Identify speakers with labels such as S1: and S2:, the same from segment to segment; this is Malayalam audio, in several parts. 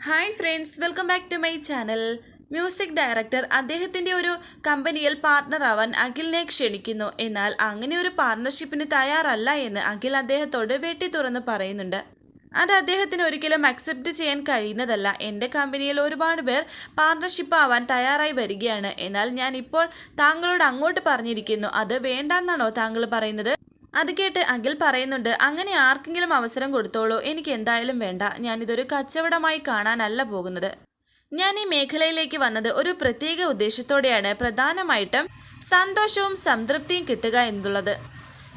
S1: Hi friends welcome back to my channel music director അദ്ദേഹത്തിന്റെ ഒരു കമ്പനിയിൽ പാർട്ണർ ആവാൻ അഖിലിനെ ക്ഷണിക്കുന്നു. എന്നാൽ അങ്ങനെ ഒരു പാർട്ണർഷിപ്പിന് തയ്യാറല്ല എന്ന് അഖിൽ അദ്ദേഹത്തോട് വെട്ടി തുറന്ന് പറയുന്നുണ്ട്. അത് അദ്ദേഹത്തിന് ഒരിക്കലും അക്സെപ്റ്റ് ചെയ്യാൻ കഴിയുന്നതല്ല. എന്റെ കമ്പനിയിൽ ഒരുപാട് പേർ പാർട്ണർഷിപ്പ് ആവാൻ തയ്യാറായി വരികയാണ്. എന്നാൽ ഞാൻ ഇപ്പോൾ താങ്കളോട് അങ്ങോട്ട് പറഞ്ഞിരിക്കുന്നു. അത് വേണ്ടെന്നാണോ താങ്കൾ പറയുന്നത്? അത് കേട്ട് അഖിൽ പറയുന്നുണ്ട് അങ്ങനെ ആർക്കെങ്കിലും അവസരം കൊടുത്തോളൂ. എനിക്ക് എന്തായാലും വേണ്ട. ഞാനിതൊരു കച്ചവടമായി കാണാനല്ല പോകുന്നത്. ഞാൻ ഈ മേഖലയിലേക്ക് വന്നത് ഒരു പ്രത്യേക ഉദ്ദേശത്തോടെയാണ്. പ്രധാനമായിട്ടും സന്തോഷവും സംതൃപ്തിയും കിട്ടുക എന്നുള്ളത്.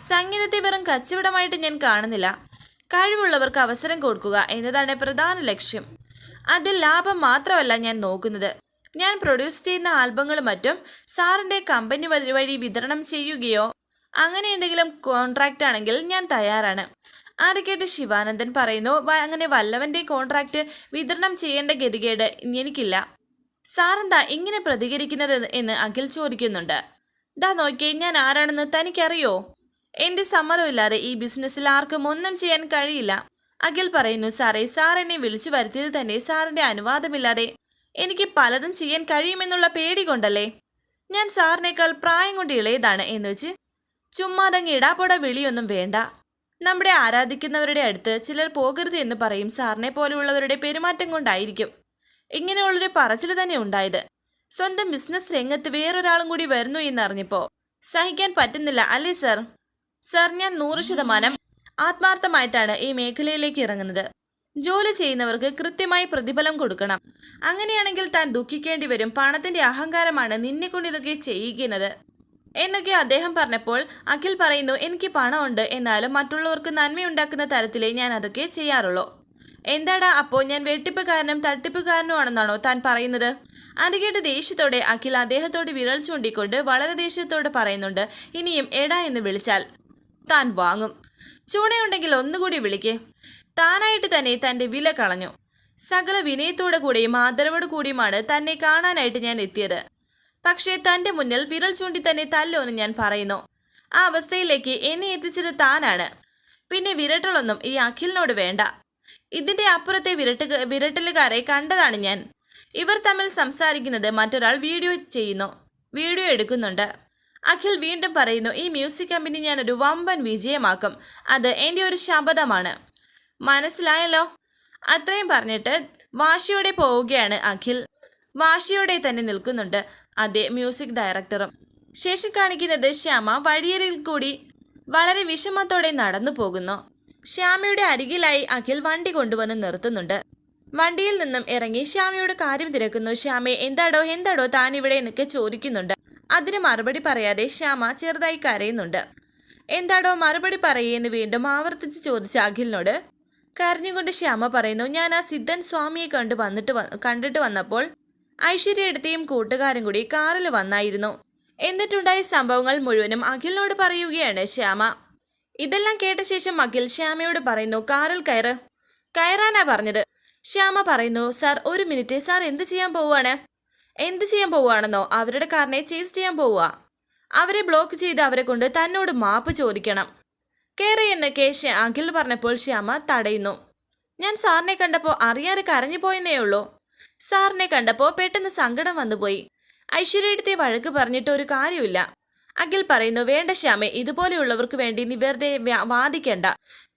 S1: സംഗീതത്തെ വെറും കച്ചവടമായിട്ട് ഞാൻ കാണുന്നില്ല. കഴിവുള്ളവർക്ക് അവസരം കൊടുക്കുക എന്നതാണ് പ്രധാന ലക്ഷ്യം. അതിൽ ലാഭം മാത്രമല്ല ഞാൻ നോക്കുന്നത്. ഞാൻ പ്രൊഡ്യൂസ് ചെയ്യുന്ന ആൽബങ്ങളും മറ്റും സാറിന്റെ കമ്പനി വഴി വിതരണം ചെയ്യുകയോ അങ്ങനെ എന്തെങ്കിലും കോൺട്രാക്റ്റ് ആണെങ്കിൽ ഞാൻ തയ്യാറാണ്. അത് കേട്ട് ശിവാനന്ദൻ പറയുന്നു അങ്ങനെ വല്ലവന്റെ കോൺട്രാക്റ്റ് വിതരണം ചെയ്യേണ്ട ഗതികേട് എനിക്കില്ല. സാറെന്താ ഇങ്ങനെ പ്രതികരിക്കുന്നത് എന്ന് അഖിൽ ചോദിക്കുന്നുണ്ട്. ദാ നോക്കിയേ ഞാൻ ആരാണെന്ന് തനിക്കറിയോ? എന്റെ സമ്മതമില്ലാതെ ഈ ബിസിനസ്സിൽ ആർക്കും ഒന്നും ചെയ്യാൻ കഴിയില്ല. അഖിൽ പറയുന്നു സാറേ സാർ എന്നെ വിളിച്ചു വരുത്തിയത് തന്നെ സാറിന്റെ അനുവാദമില്ലാതെ എനിക്ക് പലതും ചെയ്യാൻ കഴിയുമെന്നുള്ള പേടി കൊണ്ടല്ലേ? ഞാൻ സാറിനേക്കാൾ പ്രായം കൊണ്ട് ഇളയതാണ് എന്ന് വെച്ച് ചുമ്മാതങ്ങ് ഇടാപൊട വിളിയൊന്നും വേണ്ട. നമ്മുടെ ആരാധിക്കുന്നവരുടെ അടുത്ത് ചിലർ പോകരുത് എന്ന് പറയും സാറിനെ പോലെയുള്ളവരുടെ പെരുമാറ്റം കൊണ്ടായിരിക്കും. ഇങ്ങനെയുള്ളൊരു പറച്ചിൽ തന്നെ ഉണ്ടായത്. സ്വന്തം ബിസിനസ് രംഗത്ത് വേറൊരാളും കൂടി വരുന്നു എന്നറിഞ്ഞപ്പോ സഹിക്കാൻ പറ്റുന്നില്ല അല്ലേ സർ? സർ ഞാൻ നൂറ് ശതമാനം ആത്മാർത്ഥമായിട്ടാണ് ഈ മേഖലയിലേക്ക് ഇറങ്ങുന്നത്. ജോലി ചെയ്യുന്നവർക്ക് കൃത്യമായി പ്രതിഫലം കൊടുക്കണം. അങ്ങനെയാണെങ്കിൽ താൻ ദുഃഖിക്കേണ്ടി വരും. പണത്തിന്റെ അഹങ്കാരമാണ് നിന്നെ കൊണ്ട് ഇതൊക്കെ ചെയ്യിക്കുന്നത് എന്നൊക്കെ അദ്ദേഹം പറഞ്ഞപ്പോൾ അഖിൽ പറയുന്നു എനിക്ക് പണമുണ്ട്. എന്നാലും മറ്റുള്ളവർക്ക് നന്മയുണ്ടാക്കുന്ന തരത്തിലേ ഞാൻ അതൊക്കെ ചെയ്യാറുള്ളൂ. എന്താടാ അപ്പോൾ ഞാൻ വെട്ടിപ്പുകാരനും തട്ടിപ്പുകാരനുമാണെന്നാണോ താൻ പറയുന്നത്? അരികേട്ട് കേട്ട് ദേഷ്യത്തോടെ അഖിൽ അദ്ദേഹത്തോട് വിരൽ ചൂണ്ടിക്കൊണ്ട് വളരെ ദേഷ്യത്തോടെ പറയുന്നുണ്ട് ഇനിയും എടാ എന്ന് വിളിച്ചാൽ താൻ വാങ്ങും. ചൂണയുണ്ടെങ്കിൽ ഒന്നുകൂടി വിളിക്കേ. താനായിട്ട് തന്നെ തന്റെ വില കളഞ്ഞു. സകല വിനയത്തോടു കൂടിയും ആദരവോടു കൂടിയുമാണ് തന്നെ കാണാനായിട്ട് ഞാൻ എത്തിയത്. പക്ഷേ തന്റെ മുന്നിൽ വിരൽ ചൂണ്ടി തന്നെ തല്ലുമെന്ന് ഞാൻ പറയുന്നു. ആ അവസ്ഥയിലേക്ക് എന്നെ എത്തിച്ചത് താനാണ്. പിന്നെ വിരട്ടലൊന്നും ഈ അഖിലിനോട് വേണ്ട. ഇതിന്റെ അപ്പുറത്തെ വിരട്ട് വിരട്ടലുകാരെ കണ്ടതാണ് ഞാൻ. ഇവർ തമ്മിൽ സംസാരിക്കുന്നത് മറ്റൊരാൾ വീഡിയോ ചെയ്യുന്നു. വീഡിയോ എടുക്കുന്നുണ്ട്. അഖിൽ വീണ്ടും പറയുന്നു ഈ മ്യൂസിക് കമ്പനി ഞാൻ ഒരു വമ്പൻ വിജയമാക്കും. അത് എന്റെ ഒരു ശപഥമാണ്. മനസ്സിലായല്ലോ? അത്രയും പറഞ്ഞിട്ട് വാശിയോടെ പോവുകയാണ് അഖിൽ. വാശിയോടെ തന്നെ നിൽക്കുന്നുണ്ട്. അതേ മ്യൂസിക് ഡയറക്ടറും ശേഷം കാണിക്കുന്നത് ശ്യാമ വഴിയരിൽ കൂടി വളരെ വിഷമത്തോടെ നടന്നു പോകുന്നു. ശ്യാമയുടെ അരികിലായി അഖിൽ വണ്ടി കൊണ്ടുവന്ന് നിർത്തുന്നുണ്ട്. വണ്ടിയിൽ നിന്നും ഇറങ്ങി ശ്യാമയോട് കാര്യം തിരക്കുന്നു. ശ്യാമെ എന്താടോ എന്താടോ താൻ ഇവിടെ എന്നൊക്കെ ചോദിക്കുന്നുണ്ട്. അതിന് മറുപടി പറയാതെ ശ്യാമ ചെറുതായി കരയുന്നുണ്ട്. എന്താടോ മറുപടി പറയേന്ന് വീണ്ടും ആവർത്തിച്ച് ചോദിച്ച അഖിലിനോട്. കരഞ്ഞുകൊണ്ട് ശ്യാമ പറയുന്നു ഞാൻ ആ സിദ്ധൻ സ്വാമിയെ കണ്ടു വന്നിട്ട് കണ്ടിട്ട് വന്നപ്പോൾ ഐശ്വര്യ എടുത്തയും കൂട്ടുകാരും കൂടി കാറിൽ വന്നായിരുന്നു. എന്നിട്ടുണ്ടായ സംഭവങ്ങൾ മുഴുവനും അഖിലിനോട് പറയുകയാണ് ശ്യാമ. ഇതെല്ലാം കേട്ട ശേഷം അഖിൽ ശ്യാമയോട് പറയുന്നു കാറിൽ കയറ്. കയറാനാ പറഞ്ഞത്. ശ്യാമ പറയുന്നു സാർ ഒരു മിനിറ്റ്. സാർ എന്ത് ചെയ്യാൻ പോവുകയാണ്? എന്ത് ചെയ്യാൻ പോവുകയാണെന്നോ? അവരുടെ കാറിനെ ചേസ് ചെയ്യാൻ പോവുക. അവരെ ബ്ലോക്ക് ചെയ്ത് അവരെ കൊണ്ട് തന്നോട് മാപ്പ് ചോദിക്കണം. കയറി എന്നൊക്കെ അഖിൽ പറഞ്ഞപ്പോൾ ശ്യാമ തടയുന്നു. ഞാൻ സാറിനെ കണ്ടപ്പോൾ അറിയാതെ കരഞ്ഞു പോയെന്നേ ഉള്ളൂ. സാറിനെ കണ്ടപ്പോൾ പെട്ടെന്ന് സങ്കടം വന്നുപോയി. ഐശ്വര്യടുത്തെ വഴക്ക് പറഞ്ഞിട്ട് ഒരു കാര്യമില്ല അഖിൽ പറയുന്നു വേണ്ട ശ്യാമെ ഇതുപോലെയുള്ളവർക്ക് വേണ്ടി നീ വെറുതെ വാദിക്കണ്ട.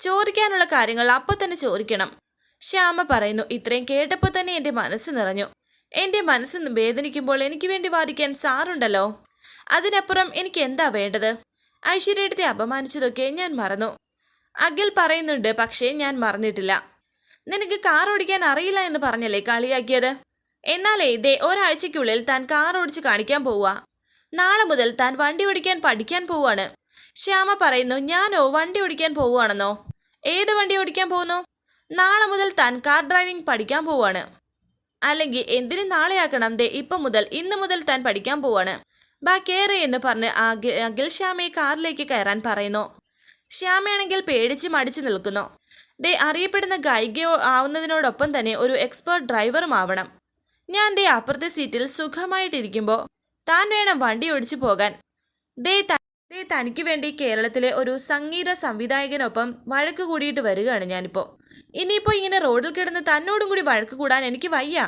S1: ചോദിക്കാനുള്ള കാര്യങ്ങൾ അപ്പോൾ തന്നെ ചോദിക്കണം. ശ്യാമ പറയുന്നു ഇത്രയും കേട്ടപ്പോൾ തന്നെ എന്റെ മനസ്സ് നിറഞ്ഞു. എന്റെ മനസ്സ് വേദനിക്കുമ്പോൾ എനിക്ക് വേണ്ടി വാദിക്കാൻ സാറുണ്ടല്ലോ. അതിനപ്പുറം എനിക്ക് എന്താ വേണ്ടത്? ഐശ്വര്യത്തെ അപമാനിച്ചതൊക്കെ ഞാൻ മറന്നു. അഖിൽ പറയുന്നുണ്ട് പക്ഷേ ഞാൻ മറന്നിട്ടില്ല. നിനക്ക് കാർ ഓടിക്കാൻ അറിയില്ല എന്ന് പറഞ്ഞല്ലേ കളിയാക്കിയത്? എന്നാലേ ഇതേ ഒരാഴ്ചയ്ക്കുള്ളിൽ താൻ കാർ ഓടിച്ച് കാണിക്കാൻ പോവുക. നാളെ മുതൽ താൻ വണ്ടി ഓടിക്കാൻ പഠിക്കാൻ പോവാണ് ശ്യാമ പറയുന്നു ഞാനോ വണ്ടി ഓടിക്കാൻ പോവുകയാണെന്നോ? ഏത് വണ്ടി ഓടിക്കാൻ പോകുന്നു? നാളെ മുതൽ താൻ കാർ ഡ്രൈവിംഗ് പഠിക്കാൻ പോവാണ് അല്ലെങ്കിൽ എന്തിനു നാളെയാക്കണം? ദേ ഇപ്പം മുതൽ ഇന്ന് മുതൽ താൻ പഠിക്കാൻ പോവാണ് ബാ കയറി എന്ന് പറഞ്ഞ് അഖി- അഖിൽ ശ്യാമയെ കാറിലേക്ക് കയറാൻ പറയുന്നു. ശ്യാമയാണെങ്കിൽ പേടിച്ച് മടിച്ചു നിൽക്കുന്നു. ദേ അറിയപ്പെടുന്ന ഗായികയോ ആവുന്നതിനോടൊപ്പം തന്നെ ഒരു എക്സ്പേർട്ട് ഡ്രൈവറും ആവണം. ഞാൻ ദേ അപ്പുറത്തെ സീറ്റിൽ സുഖമായിട്ടിരിക്കുമ്പോൾ താൻ വേണം വണ്ടി ഓടിച്ചു പോകാൻ. ദേ ദേ തനിക്ക് വേണ്ടി കേരളത്തിലെ ഒരു സംഗീത സംവിധായകനൊപ്പം വഴക്ക് കൂടിയിട്ട് വരികയാണ് ഞാനിപ്പോൾ ഇനിയിപ്പോൾ ഇങ്ങനെ റോഡിൽ കിടന്ന് തന്നോടും കൂടി വഴക്ക് കൂടാൻ എനിക്ക് വയ്യ.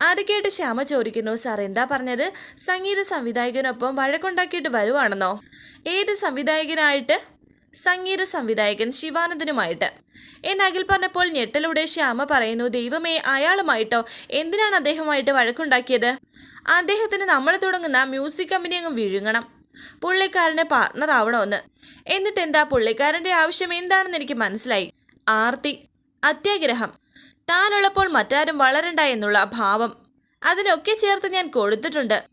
S1: അത് കേട്ട് ശ്യാമ ചോദിക്കുന്നു സാർ എന്താ പറഞ്ഞത്? സംഗീത സംവിധായകനൊപ്പം വഴക്കുണ്ടാക്കിയിട്ട് വരുവാണെന്നോ? ഏത് സംവിധായകനായിട്ട് സംഗീത സംവിധായകൻ ശിവാനന്ദനുമായിട്ട്. എന്നെ അഖിൽ പറഞ്ഞപ്പോൾ ഞെട്ടലൂടെ ശ്യാമ പറയുന്നു ദൈവമേ അയാളുമായിട്ടോ? എന്തിനാണ് അദ്ദേഹമായിട്ട് വഴക്കുണ്ടാക്കിയത്? അദ്ദേഹത്തിന് നമ്മൾ തുടങ്ങുന്ന മ്യൂസിക് കമ്പനി അങ്ങ് വിഴുങ്ങണം. പുള്ളിക്കാരന് പാർട്ണർ ആവണമെന്ന്. എന്നിട്ട് എന്താ പുള്ളിക്കാരന്റെ ആവശ്യം? എന്താണെന്ന് എനിക്ക് മനസ്സിലായി. ആർത്തി അത്യാഗ്രഹം. താനുള്ളപ്പോൾ മറ്റാരും വളരണ്ട എന്നുള്ള ഭാവം. അതിനൊക്കെ ചേർത്ത് ഞാൻ കൊടുത്തിട്ടുണ്ട്.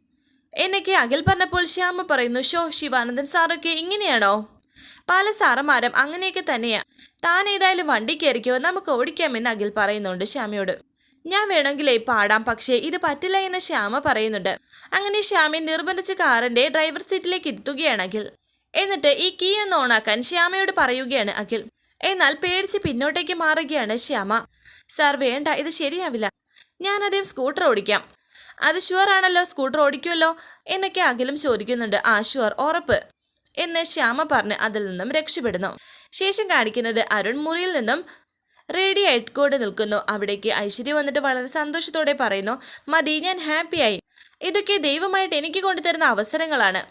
S1: എന്നൊക്കെ അഖിൽ പറഞ്ഞപ്പോൾ ശ്യാമ പറയുന്നു ഷോ ശിവാനന്ദൻ സാറൊക്കെ ഇങ്ങനെയാണോ? പല സാറന്മാരും അങ്ങനെയൊക്കെ തന്നെയാ. താൻ ഏതായാലും വണ്ടി കയറിക്കോ നമുക്ക് ഓടിക്കാമെന്ന് അഖിൽ പറയുന്നുണ്ട് ശ്യാമയോട്. ഞാൻ വേണമെങ്കിലേ പാടാം പക്ഷേ ഇത് പറ്റില്ല എന്ന് ശ്യാമ പറയുന്നുണ്ട്. അങ്ങനെ ശ്യാമയെ നിർബന്ധിച്ച് കാറിന്റെ ഡ്രൈവർ സീറ്റിലേക്ക് ഇരുത്തുകയാണ് അഖിൽ. എന്നിട്ട് ഈ കീ ഒന്ന് ഓണാക്കാൻ ശ്യാമയോട് പറയുകയാണ് അഖിൽ. എന്നാൽ പേടിച്ച് പിന്നോട്ടേക്ക് മാറുകയാണ് ശ്യാമ. സാർ വേണ്ട ഇത് ശരിയാവില്ല. ആദ്യം സ്കൂട്ടർ ഓടിക്കാം. അത് ഷുവർ ആണല്ലോ സ്കൂട്ടർ ഓടിക്കുമല്ലോ എന്നൊക്കെ അഖിലും ചോദിക്കുന്നുണ്ട്. ആ ഷുവർ ഉറപ്പ്. എന്ന് ശ്യാമ പറഞ്ഞ് അതിൽ നിന്നും രക്ഷപ്പെടുന്നു. ശേഷം കാണിക്കുന്നത് അരുൺ മുറിയിൽ നിന്നും റെഡി ആയിട്ട്കൊണ്ട് നിൽക്കുന്നു. അവിടേക്ക് ഐശ്വര്യ വന്നിട്ട് വളരെ സന്തോഷത്തോടെ പറയുന്നു മതി ഞാൻ ഹാപ്പിയായി ഇതൊക്കെ ദൈവമായിട്ട് എനിക്ക് കൊണ്ടുതരുന്ന അവസരങ്ങളാണ്.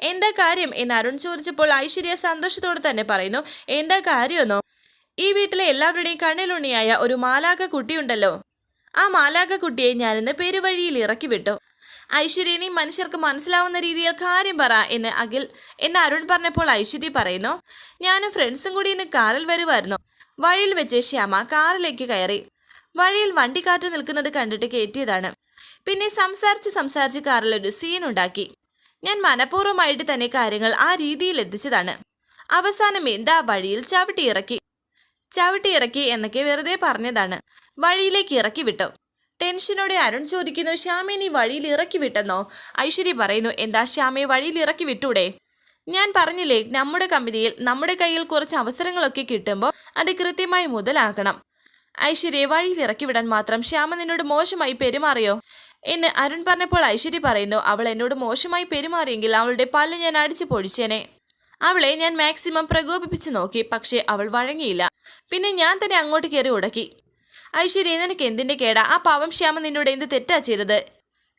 S1: എന്താ കാര്യം? എന്ന് അരുൺ ചോദിച്ചപ്പോൾ ഐശ്വര്യ സന്തോഷത്തോടെ തന്നെ പറയുന്നു എന്താ കാര്യമെന്നോ? ഈ വീട്ടിലെ എല്ലാവരുടെയും കണ്ണിലുണ്ണിയായ ഒരു മാലാക കുട്ടിയുണ്ടല്ലോ. ആ മാലാക കുട്ടിയെ ഞാനിന്ന് പെരുവഴിയിൽ ഇറക്കി വിട്ടു. ഐശ്വര്യനെ മനുഷ്യർക്ക് മനസ്സിലാവുന്ന രീതിയിൽ കാര്യം പറ എന്ന് അഖിൽ എന്ന് അരുൺ പറഞ്ഞപ്പോൾ ഐശ്വര്യ പറയുന്നു. ഞാനും ഫ്രണ്ട്സും കൂടി ഇന്ന് കാറിൽ വരുമായിരുന്നു വഴിയിൽ വെച്ച് ശ്യാമ കാറിലേക്ക് കയറി. വഴിയിൽ വണ്ടി കാറ്റ് നിൽക്കുന്നത് കണ്ടിട്ട് കയറ്റിയതാണ്. പിന്നെ സംസാരിച്ച് സംസാരിച്ച് കാറിൽ ഒരു സീൻ ഉണ്ടാക്കി. ഞാൻ മനഃപൂർവമായിട്ട് തന്നെ കാര്യങ്ങൾ ആ രീതിയിൽ എത്തിച്ചതാണ്. അവസാനം എന്താ വഴിയിൽ ചവിട്ടി ഇറക്കി. ചവിട്ടി ഇറക്കി എന്നൊക്കെ വെറുതെ പറഞ്ഞതാണ്. വഴിയിലേക്ക് ഇറക്കി വിട്ടു. ടെൻഷനോടെ അരുൺ ചോദിക്കുന്നു ശ്യാമെ നീ വഴിയിൽ ഇറക്കി വിട്ടെന്നോ? ഐശ്വര്യ പറയുന്നു എന്താ ശ്യാമയെ വഴിയിൽ ഇറക്കി വിട്ടൂടെ? ഞാൻ പറഞ്ഞില്ലേ നമ്മുടെ കമ്പനിയിൽ നമ്മുടെ കയ്യിൽ കുറച്ച് അവസരങ്ങളൊക്കെ കിട്ടുമ്പോൾ അത് കൃത്യമായി മുതലാക്കണം. ഐശ്വര്യയെ വഴിയിൽ ഇറക്കി വിടാൻ മാത്രം ശ്യാമ നിന്നോട് മോശമായി പെരുമാറിയോ? എന്ന് അരുൺ പറഞ്ഞപ്പോൾ ഐശ്വര്യ പറയുന്നു അവൾ എന്നോട് മോശമായി പെരുമാറിയെങ്കിൽ അവളുടെ പല്ല് ഞാൻ അടിച്ചു പൊടിച്ചേനെ അവളെ ഞാൻ മാക്സിമം പ്രകോപിപ്പിച്ച് നോക്കി പക്ഷേ അവൾ വഴങ്ങിയില്ല. പിന്നെ ഞാൻ തന്നെ അങ്ങോട്ട് കയറി ഉടക്കി. ഐശ്വര്യ നിനക്ക് എന്തിന്റെ കേടാ? ആ പാവം ശ്യാമ നിന്നോട് എന്ത് തെറ്റാ ചെയ്തത്?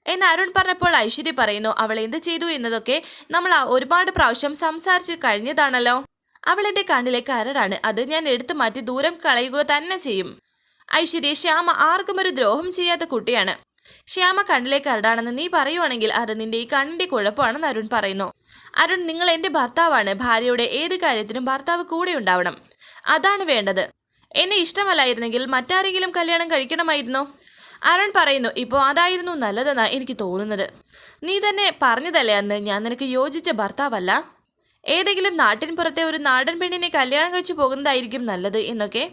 S1: എന്ന് അരുൺ പറഞ്ഞപ്പോൾ ഐശ്വര്യ പറയുന്നു അവൾ എന്ത് ചെയ്തു എന്നതൊക്കെ നമ്മൾ ഒരുപാട് പ്രാവശ്യം സംസാരിച്ച് കഴിഞ്ഞതാണല്ലോ. അവൾ എന്റെ കണ്ണിലെ കരടാണ് അത് ഞാൻ എടുത്തു മാറ്റി ദൂരം കളയുക തന്നെ ചെയ്യും. ഐശ്വര്യ ശ്യാമ ആർക്കും ഒരു ദ്രോഹം ചെയ്യാത്ത കുട്ടിയാണ്. ശ്യാമ കണ്ണിലെ കരടാണെന്ന് നീ പറയുവാണെങ്കിൽ അത് നിന്റെ ഈ കണ്ണിന്റെ കുഴപ്പമാണെന്ന് അരുൺ പറയുന്നു. അരുൺ നിങ്ങൾ എന്റെ ഭർത്താവാണ്. ഭാര്യയുടെ ഏത് കാര്യത്തിനും ഭർത്താവ് കൂടെ ഉണ്ടാവണം. അതാണ് വേണ്ടത്. എന്നെ ഇഷ്ടമല്ലായിരുന്നെങ്കിൽ മറ്റാരെങ്കിലും കല്യാണം കഴിക്കണമായിരുന്നോ? അരുൺ പറയുന്നു ഇപ്പോൾ അതായിരുന്നു നല്ലതെന്നാ എനിക്ക് തോന്നുന്നത്. നീ തന്നെ പറഞ്ഞതല്ലേ അന്ന് ഞാൻ നിനക്ക് യോജിച്ച ഭർത്താവല്ല? ഏതെങ്കിലും നാട്ടിൻ പുറത്തെ ഒരു നാടൻ പെണ്ണിനെ കല്യാണം കഴിച്ചു പോകുന്നതായിരിക്കും നല്ലത് എന്നൊക്കെ?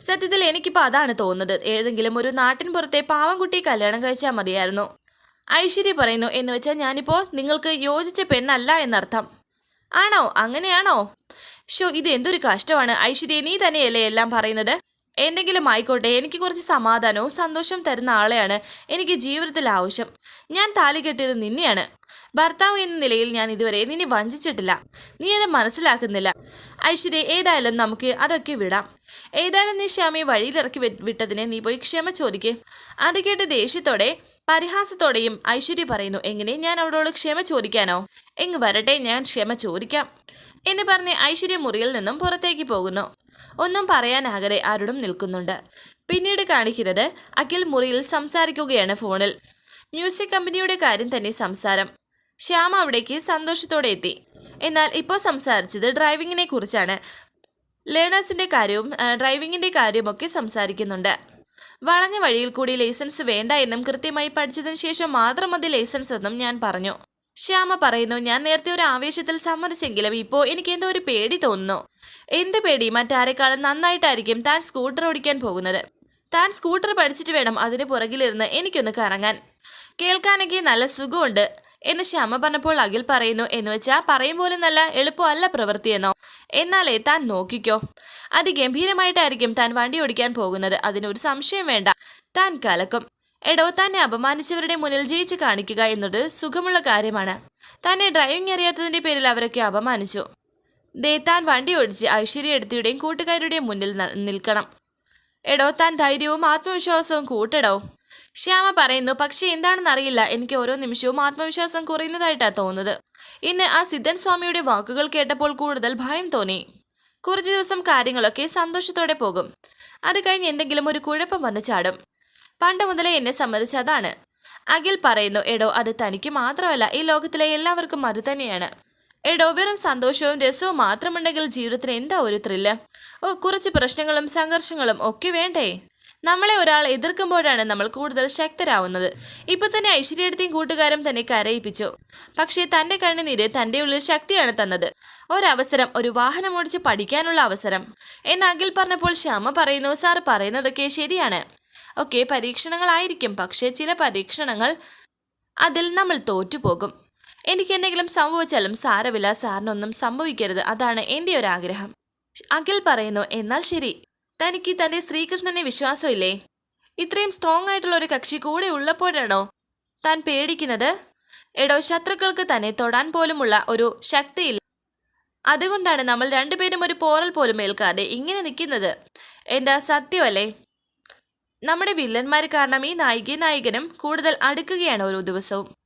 S1: സത്യത്തിൽ എനിക്കിപ്പോൾ അതാണ് തോന്നുന്നത്. ഏതെങ്കിലും ഒരു നാട്ടിൻ പുറത്തെ പാവം കുട്ടിയെ കല്യാണം കഴിച്ചാൽ മതിയായിരുന്നു. ഐശ്വര്യ പറയുന്നു എന്ന് വെച്ചാൽ ഞാനിപ്പോൾ നിങ്ങൾക്ക് യോജിച്ച പെണ്ണല്ല എന്നർത്ഥം. ആണോ? അങ്ങനെയാണോ? ഷോ ഇത് എന്തൊരു കഷ്ടമാണ്. ഐശ്വര്യ നീ തന്നെയല്ലേ എല്ലാം പറയുന്നത്? എന്തെങ്കിലും ആയിക്കോട്ടെ എനിക്ക് കുറച്ച് സമാധാനവും സന്തോഷം തരുന്ന ആളെയാണ് എനിക്ക് ജീവിതത്തിൽ ആവശ്യം. ഞാൻ താലി കെട്ടിയത് നിന്നെയാണ്. ഭർത്താവ് എന്ന നിലയിൽ ഞാൻ ഇതുവരെ നിന്നെ വഞ്ചിച്ചിട്ടില്ല. നീ അത് മനസ്സിലാക്കുന്നില്ല. ഐശ്വര്യ ഏതായാലും നമുക്ക് അതൊക്കെ വിടാം. ഏതായാലും നീ ശ്യാമയെ വഴിയിലിറക്കി വിട്ടതിനെ നീ പോയി ക്ഷമ ചോദിക്കേ. അത് കേട്ട് ദേഷ്യത്തോടെ പരിഹാസത്തോടെയും ഐശ്വര്യ പറയുന്നു എങ്ങനെ? ഞാൻ അവളോട് ക്ഷമ ചോദിക്കാനോ? എങ്ങ് വരട്ടെ ഞാൻ ക്ഷമ ചോദിക്കാം. എന്ന് പറഞ്ഞ് ഐശ്വര്യ മുറിയിൽ നിന്നും പുറത്തേക്ക് പോകുന്നു. ഒന്നും പറയാനാകരെ അരുടും നിൽക്കുന്നുണ്ട്. പിന്നീട് കാണിക്കുന്നത് അഖിൽ മുറിയിൽ സംസാരിക്കുകയാണ് ഫോണിൽ. മ്യൂസിക് കമ്പനിയുടെ കാര്യം തന്നെ സംസാരം. ശ്യാമ അവിടേക്ക് സന്തോഷത്തോടെ എത്തി. എന്നാൽ ഇപ്പോൾ സംസാരിച്ചത് ഡ്രൈവിങ്ങിനെ കുറിച്ചാണ്. ലേണേഴ്സിന്റെ കാര്യവും ഡ്രൈവിങ്ങിന്റെ കാര്യവുമൊക്കെ സംസാരിക്കുന്നുണ്ട്. വളഞ്ഞ വഴിയിൽ കൂടി ലൈസൻസ് വേണ്ട എന്നും കൃത്യമായി പഠിച്ചതിന് ശേഷം മാത്രം മതി ലൈസൻസ് എന്നും ഞാൻ പറഞ്ഞു. ശ്യാമ പറയുന്നു ഞാൻ നേരത്തെ ഒരു ആവേശത്തിൽ സമ്മതിച്ചെങ്കിലും ഇപ്പോൾ എനിക്ക് എന്തോ ഒരു പേടി തോന്നുന്നു. എന്ത് പേടി? മറ്റാരെക്കാളും നന്നായിട്ടായിരിക്കും താൻ സ്കൂട്ടർ ഓടിക്കാൻ പോകുന്നത്. താൻ സ്കൂട്ടർ പഠിച്ചിട്ട് വേണം അതിന് പുറകിലിരുന്ന് എനിക്കൊന്ന് കറങ്ങാൻ. കേൾക്കാനൊക്കെ നല്ല സുഖമുണ്ട് എന്ന് ശ്യാമ പറഞ്ഞപ്പോൾ അഖിൽ പറയുന്നു എന്ന് വെച്ചാൽ പറയും പോലും നല്ല എളുപ്പമല്ല പ്രവൃത്തിയെന്നോ. എന്നാലേ താൻ നോക്കിക്കോ. അതിഗംഭീരമായിട്ടായിരിക്കും താൻ വണ്ടി ഓടിക്കാൻ പോകുന്നത്. അതിനൊരു സംശയം വേണ്ട. താൻ കലക്കും. എടോ തന്നെ അപമാനിച്ചവരുടെ മുന്നിൽ ജയിച്ച് കാണിക്കുക എന്നത് സുഖമുള്ള കാര്യമാണ്. തന്നെ ഡ്രൈവിംഗ് അറിയാത്തതിന്റെ പേരിൽ അവരൊക്കെ അപമാനിച്ചു. ദേ താൻ വണ്ടി ഓടിച്ച് ഐശ്വര്യ എടുത്തിയുടെയും കൂട്ടുകാരുടെയും മുന്നിൽ നിൽക്കണം. എടോ താൻ ധൈര്യവും ആത്മവിശ്വാസവും കൂട്ടടോ. ശ്യാമ പറയുന്നു പക്ഷെ എന്താണെന്നറിയില്ല എനിക്ക് ഓരോ നിമിഷവും ആത്മവിശ്വാസം കുറയുന്നതായിട്ടാ തോന്നുന്നത്. ഇന്ന് ആ സിദ്ധൻ സ്വാമിയുടെ വാക്കുകൾ കേട്ടപ്പോൾ കൂടുതൽ ഭയം തോന്നി. കുറച്ചു ദിവസം കാര്യങ്ങളൊക്കെ സന്തോഷത്തോടെ പോകും. അത് കഴിഞ്ഞ് എന്തെങ്കിലും ഒരു കുഴപ്പം വന്ന് ചാടും. പണ്ട് മുതലേ എന്നെ സമ്മതിച്ച അതാണ്. അഖിൽ പറയുന്നു എടോ അത് തനിക്ക് മാത്രമല്ല ഈ ലോകത്തിലെ എല്ലാവർക്കും അത് തന്നെയാണ്. എടോ വെറും സന്തോഷവും രസവും മാത്രമുണ്ടെങ്കിൽ ജീവിതത്തിന് എന്താ ഒരു ത്രില്ല് ഓ കുറച്ച് പ്രശ്നങ്ങളും സംഘർഷങ്ങളും ഒക്കെ വേണ്ടേ? നമ്മളെ ഒരാൾ എതിർക്കുമ്പോഴാണ് നമ്മൾ കൂടുതൽ ശക്തരാവുന്നത്. ഇപ്പൊ തന്നെ ഐശ്വര്യടുത്തെയും കൂട്ടുകാരും തന്നെ കരയിപ്പിച്ചു. പക്ഷേ തന്റെ കണ്ണുനീര് തന്റെ ഉള്ളിൽ ശക്തിയാണ് തന്നത്. ഒരവസരം ഒരു വാഹനം ഓടിച്ച് പഠിക്കാനുള്ള അവസരം. എന്ന് അഖിൽ പറഞ്ഞപ്പോൾ ശ്യാമ പറയുന്നു സാർ പറയുന്നതൊക്കെ ശരിയാണ്. ഒക്കെ പരീക്ഷണങ്ങളായിരിക്കും. പക്ഷേ ചില പരീക്ഷണങ്ങൾ അതിൽ നമ്മൾ തോറ്റുപോകും. എനിക്ക് എന്തെങ്കിലും സംഭവിച്ചാലും സാരമില്ല സാറിനൊന്നും സംഭവിക്കരുത്. അതാണ് എന്റെ ഒരു ആഗ്രഹം. അഖിൽ പറയുന്നു എന്നാൽ ശരി. തനിക്ക് തന്റെ ശ്രീകൃഷ്ണനെ വിശ്വാസമില്ലേ? ഇത്രയും സ്ട്രോങ് ആയിട്ടുള്ള ഒരു കക്ഷി കൂടെ ഉള്ളപ്പോഴാണോ താൻ പേടിക്കുന്നത്? എടോ ശത്രുക്കൾക്ക് തന്നെ തൊടാൻ പോലുമുള്ള ഒരു ശക്തിയില്ല. അതുകൊണ്ടാണ് നമ്മൾ രണ്ടുപേരും ഒരു പോറൽ പോലും ഏൽക്കാതെ ഇങ്ങനെ നിൽക്കുന്നത്. എന്താ സത്യമല്ലേ? നമ്മുടെ വില്ലന്മാർ കാരണം ഈ നായികയും നായകനും കൂടുതൽ അടുക്കുകയാണ് ഓരോ ദിവസവും.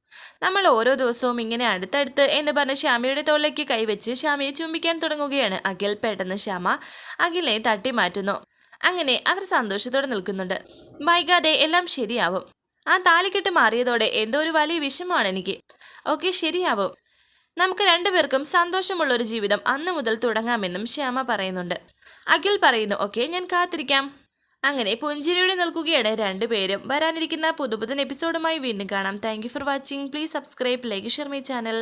S1: നമ്മൾ ഓരോ ദിവസവും ഇങ്ങനെ അടുത്തടുത്ത് എന്ന് പറഞ്ഞ് ശ്യാമയുടെ തോളിലേക്ക് കൈവച്ച് ശ്യാമയെ ചുംബിക്കാൻ തുടങ്ങുകയാണ്. അഖിൽ പെട്ടെന്ന് ശ്യാമ അഖിലിനെ തട്ടി മാറ്റുന്നു. അങ്ങനെ അവർ സന്തോഷത്തോടെ നിൽക്കുന്നുണ്ട്. വൈകാതെ എല്ലാം ശരിയാവും. ആ താലിക്കെട്ട് മാറിയതോടെ എന്തോ ഒരു വലിയ വിഷമമാണ് എനിക്ക്. ഓക്കെ ശരിയാവും. നമുക്ക് രണ്ടുപേർക്കും സന്തോഷമുള്ള ഒരു ജീവിതം അന്നു മുതൽ തുടങ്ങാമെന്നും ശ്യാമ പറയുന്നുണ്ട്. അഖിൽ പറയുന്നു ഓക്കെ ഞാൻ കാത്തിരിക്കാം. അങ്ങനെ പുഞ്ചിരിയോടെ നിൽക്കുകയാണ് രണ്ടുപേരും. വരാനിരിക്കുന്ന പുതുപുതൻ എപ്പിസോഡുമായി വീണ്ടും കാണാം. Thank for watching please subscribe like share my channel